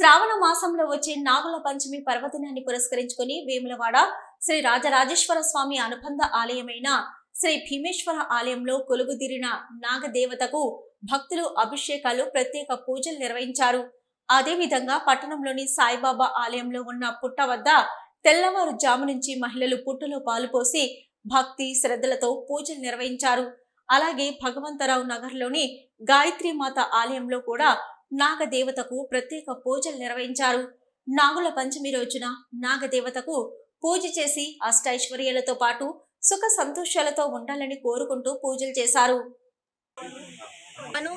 శ్రావణ మాసంలో వచ్చే నాగుల పంచమి పర్వదినాన్ని పురస్కరించుకొని వేములవాడ శ్రీ రాజరాజేశ్వర స్వామి అనుబంధ ఆలయమైన శ్రీ భీమేశ్వర ఆలయంలో కొలుగుదిరిన నాగదేవతకు భక్తులు అభిషేకాలు ప్రత్యేక పూజలు నిర్వహించారు. అదేవిధంగా పట్టణంలోని సాయిబాబా ఆలయంలో ఉన్న పుట్ట వద్ద తెల్లవారుజాము నుంచి మహిళలు పుట్టలో పాలు పోసి భక్తి శ్రద్ధలతో పూజలు నిర్వహించారు. అలాగే భగవంతరావు నగర్లోని గాయత్రి మాత ఆలయంలో కూడా నాగదేవతకు ప్రత్యేక పూజలు నిర్వహించారు. నాగుల పంచమి రోజున నాగదేవతకు పూజ చేసి అష్టైశ్వర్యాలతో పాటు సుఖ సంతోషాలతో ఉండాలని కోరుకుంటూ పూజలు చేశారు. నువ్వు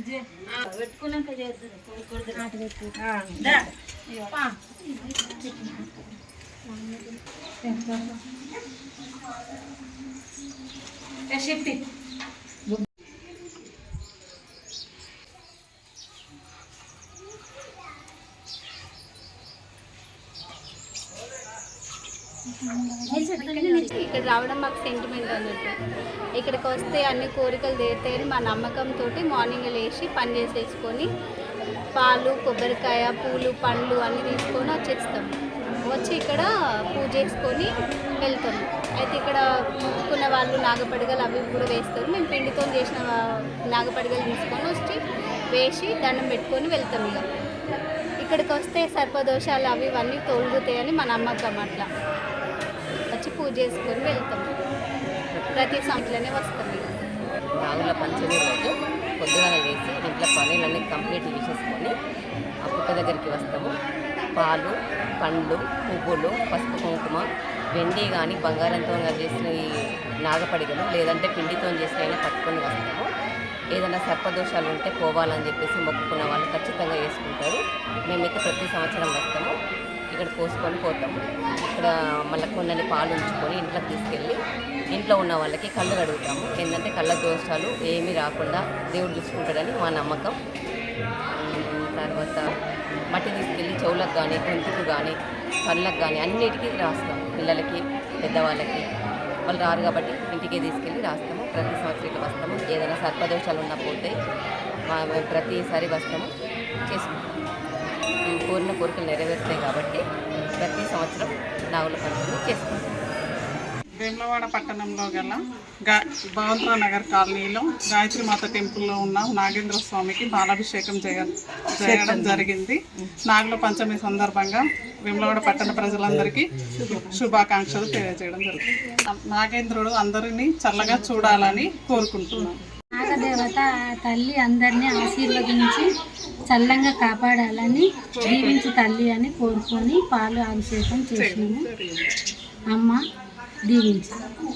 పాప నిలబడ్డాడు ఎంతగా అని చెప్పాలి పెట్టుకున్నాక శక్తి ఇక్కడ రావడం మాకు సెంటిమెంట్ అన్నట్టు. ఇక్కడికి వస్తే అన్ని కోరికలు తీరుతాయని మా నమ్మకంతో మార్నింగ్ లేచి పని చేసేసుకొని పాలు కొబ్బరికాయ పూలు పండ్లు అన్నీ తీసుకొని వచ్చేస్తాం. వచ్చి ఇక్కడ పూజ చేసుకొని వెళ్తాం. అయితే ఇక్కడ ముక్కున్న వాళ్ళు నాగపడగలు అవి కూడా వేస్తారు. మేము పిండితో చేసిన నాగపడగలు తీసుకొని వచ్చి వేసి దండం పెట్టుకొని వెళ్తాం ఇక. ఇక్కడికి వస్తే సర్పదోషాలు అవి ఇవన్నీ తొలుగుతాయని మా నమ్మకం అట్లా. వచ్చి పూజ చేసుకొని వెళ్తాం. ప్రతి సంవత్సరంలోనే వస్తాం. ఇక నాగుల పంచమి రోజు పొద్దుగాల వేసి ఇంట్లో పనులన్నీ కంప్లీట్ చేసేసుకొని ఆ కుక్క దగ్గరికి వస్తాము. పాలు పండ్లు పువ్వులు పసుపు కుంకుమ వెండి కానీ బంగారంతో చేసిన ఈ నాగపడిగలు లేదంటే పిండితో చేసిన అయినా పట్టుకొని వస్తాము. ఏదైనా సర్పదోషాలు ఉంటే పోవాలని చెప్పేసి మొక్కుకున్న వాళ్ళు ఖచ్చితంగా వేసుకుంటారు. మేమైతే ప్రతి సంవత్సరం వస్తాము. ఇక్కడ కోసుకొని పోతాము ఇక్కడ మళ్ళీ కొన్ని పాలు ఉంచుకొని ఇంట్లోకి తీసుకెళ్ళి ఇంట్లో ఉన్న వాళ్ళకి కళ్ళు కడుగుతాము. ఏంటంటే కళ్ళ దోషాలు ఏమీ రాకుండా దేవుడు చూసుకుంటాడని మా నమ్మకం. తర్వాత మట్టి తీసుకెళ్ళి చెవులకు కానీ గొంతుకు కానీ కళ్ళకు కానీ అన్నిటికీ రాస్తాం పిల్లలకి పెద్దవాళ్ళకి. వాళ్ళు రారు కాబట్టి ఇంటికి తీసుకెళ్ళి రాస్తాము. ప్రతి సంవత్సరం వస్తాము. ఏదైనా సర్పదోషాలు ఉన్నా పోతే ప్రతిసారి వస్తాము. చేసుకుంటాం. కోరిన కోరికలు నెరవేరుతాయి కాబట్టి ప్రతి సంవత్సరం నాగుల పంచమి చేసుకుంటాం. వేములవాడ పట్టణంలో గల గా భగవంతరావు నగర్ కాలనీలో గాయత్రి మాత టెంపుల్లో ఉన్న నాగేంద్ర స్వామికి బాలాభిషేకం చేయ చేయడం జరిగింది. నాగుల పంచమి సందర్భంగా వేములవాడ పట్టణ ప్రజలందరికీ శుభాకాంక్షలు తెలియజేయడం జరుగుతుంది. నాగేంద్రుడు అందరినీ చల్లగా చూడాలని కోరుకుంటున్నాం. దేవత ఆ తల్లి అందరినీ ఆశీర్వదించి చల్లంగా కాపాడాలని దీవించి తల్లి అని కోరుకొని పాలు అభిషేకం చేసినాము. అమ్మ దీవించు.